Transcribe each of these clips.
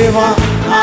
దేవా నా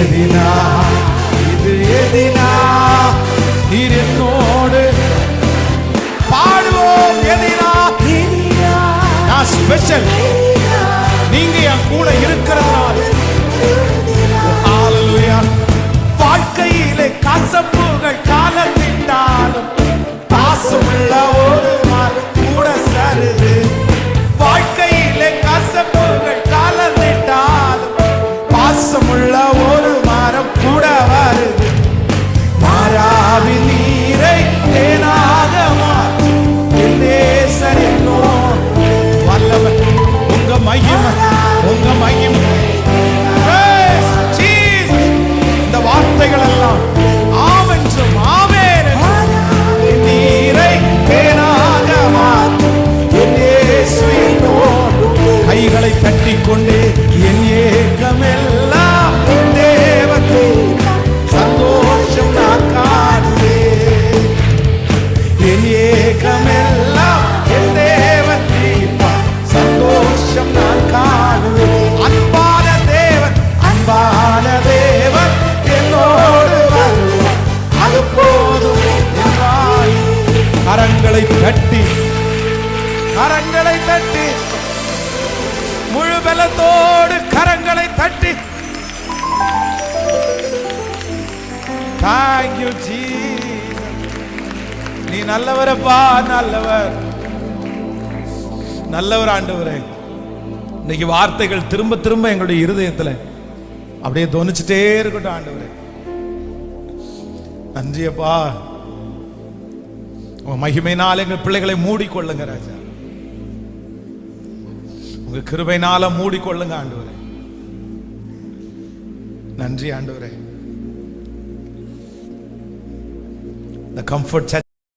எதினா இது எதினா நீர் என்னோடு. பாடுவோம் எதினா. நான் ஸ்பெஷல் நீங்க என் கூட இரு. கரங்களை தட்டி. கரங்களை தட்டி. முழு பலத்தோடு கரங்களை தட்டி. தேங்க்யூ ஜீசஸ் நீ நல்லவரப்பா நல்லவர். நல்லவர் ஆண்டவரே. இன்னைக்கு வார்த்தைகள் திரும்ப திரும்ப எங்களுடைய இருதயத்துல அப்படியே தோணிச்சுட்டே இருக்கட்டும் ஆண்டவரே. நன்றியப்பா. உங்க மகிமையினால் எங்கள் பிள்ளைகளை மூடிக்கொள்ளுங்க ராஜா. உங்க கிருபைனால மூடிக்கொள்ளுங்க ஆண்டவரே. நன்றி ஆண்டவரே. Comfort comfort